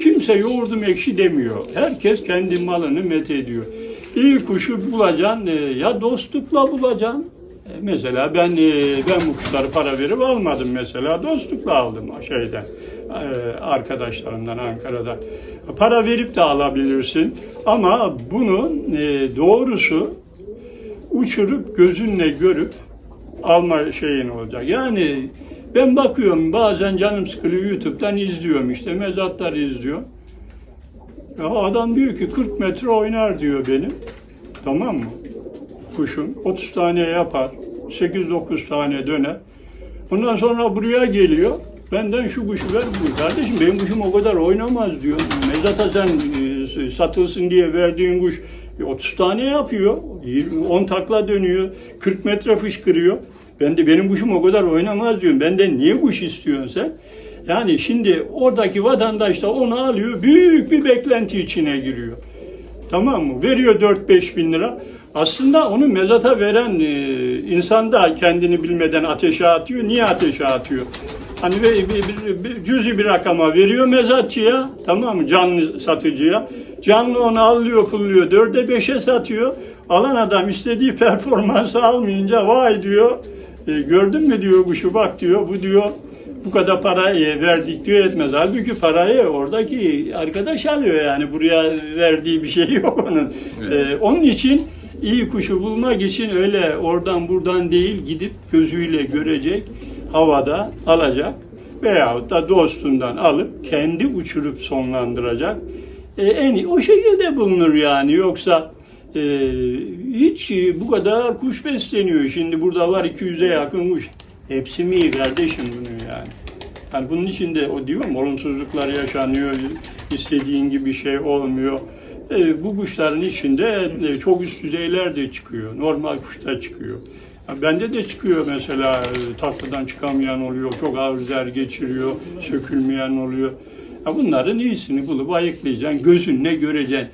kimse yoğurdum ekşi demiyor. Herkes kendi malını met ediyor. İyi kuşu bulacaksın e, ya dostlukla bulacaksın. E, Mesela ben e, ben bu kuşları para verip almadım mesela dostlukla aldım şeyden arkadaşlarımdan Ankara'da. Para verip de alabilirsin ama bunun doğrusu uçurup gözünle görüp alma şeyin olacak. Yani ben bakıyorum bazen canım sıkılıyor YouTube'dan izliyorum işte mezatlar izliyor. Ya adam diyor ki 40 metre oynar diyor benim. Tamam mı? Kuşum 30 tane yapar. 8-9 tane döner. Ondan sonra buraya geliyor. Benden şu kuşu ver bu. Kardeşim benim kuşum o kadar oynamaz diyor. Mezata sen e, satılsın diye verdiğin kuş e, 30 tane yapıyor. 20, 10 takla dönüyor. 40 metre fışkırıyor. Ben de benim kuşum o kadar oynamaz diyorum. Benden niye kuş istiyorsun sen? Yani şimdi oradaki vatandaş da onu alıyor. Büyük bir beklenti içine giriyor. Tamam mı? Veriyor 4-5 bin lira. Aslında onu mezata veren e, insan da kendini bilmeden ateşe atıyor. Niye ateşe atıyor? Hani bir, bir, bir cüzi bir rakama veriyor mezatçıya, tamam mı? Canlı satıcıya. Canlı onu alıyor, pulluyor, dörde beşe satıyor. Alan adam istediği performansı almayınca vay diyor. E, gördün mü diyor kuşu bak diyor. Bu diyor bu kadar para e, verdik diyor etmez. Halbuki parayı oradaki arkadaş alıyor yani buraya verdiği bir şey yok onun. Evet. E, onun için iyi kuşu bulmak için öyle oradan buradan değil gidip gözüyle görecek, havada alacak veyahut da dostundan alıp kendi uçurup sonlandıracak. E, en iyi o şekilde bulunur yani yoksa e, hiç bu kadar kuş besleniyor. Şimdi burada var 200'e yakın kuş. Hepsi mi iyi kardeşim bunu yani? Yani bunun içinde o diyorum olumsuzluklar yaşanıyor, istediğin gibi şey olmuyor. E, bu kuşların içinde e, çok üst düzeyler de çıkıyor. Normal kuşta çıkıyor. Ya bende de çıkıyor mesela e, takladan çıkamayan oluyor, çok ağır geçiriyor, sökülmeyen oluyor. Ya bunların iyisini bulup ayıklayacaksın, gözünle göreceksin.